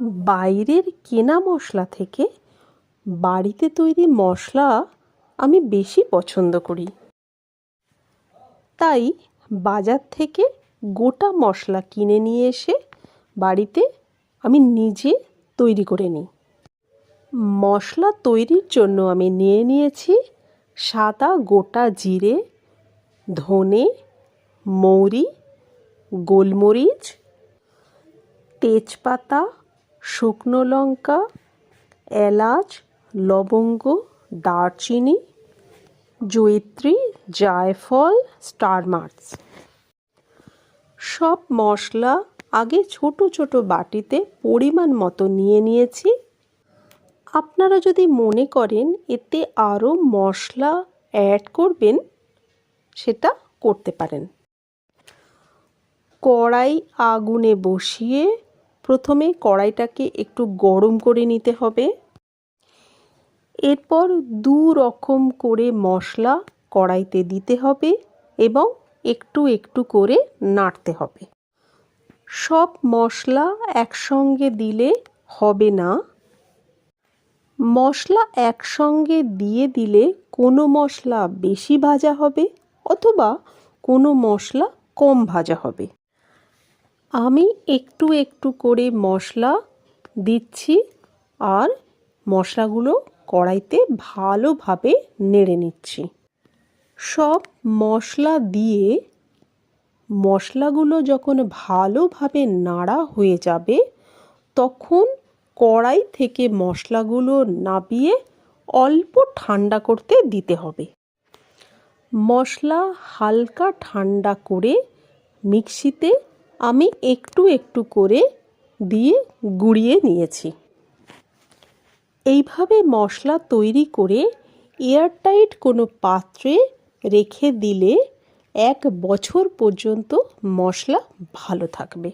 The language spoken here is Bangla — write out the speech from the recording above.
বাইরের কেনা মশলা থেকে বাড়িতে তৈরি মশলা আমি বেশি পছন্দ করি। তাই বাজার থেকে গোটা মশলা কিনে নিয়ে এসে বাড়িতে আমি নিজে তৈরি করে নিই। মশলা তৈরির জন্য আমি নিয়ে নিয়েছি সাদা গোটা জিরে, ধনে, মৌরি, গোলমরিচ, তেজপাতা শুকনো লঙ্কা, এলাচ, লবঙ্গ, দারচিনি, জয়িত্রী, জায়ফল, স্টার মার্চ। সব মশলা আগে ছোট ছোট বাটিতে পরিমাণ মতো নিয়ে নিয়েছি। আপনারা যদি মনে করেন এতে আরও মশলা অ্যাড করবেন, সেটা করতে পারেন। কড়াই আগুনে বসিয়ে প্রথমে কড়াইটাকে একটু গরম করে নিতে হবে। এরপর দু রকম করে মশলা কড়াইতে দিতে হবে এবং একটু একটু করে নাড়তে হবে। সব মশলা একসঙ্গে দিলে হবে না। মশলা একসঙ্গে দিয়ে দিলে কোনো মশলা বেশি ভাজা হবে অথবা কোনো মশলা কম ভাজা হবে। আমি একটু একটু করে মশলা দিচ্ছি আর মশলাগুলো কড়াইতে ভালোভাবে নেড়ে নিচ্ছি। সব মশলা দিয়ে মশলাগুলো যখন ভালোভাবে নাড়া হয়ে যাবে, তখন কড়াই থেকে মশলাগুলো নাবিয়ে অল্প ঠান্ডা করতে দিতে হবে। মশলা হালকা ঠান্ডা করে মিক্সিতে আমি একটু একটু করে দিয়ে গুঁড়িয়ে নিয়েছি। এইভাবে মশলা তৈরি করে এয়ারটাইট কোনো পাত্রে রেখে দিলে এক বছর পর্যন্ত মশলা ভালো থাকবে।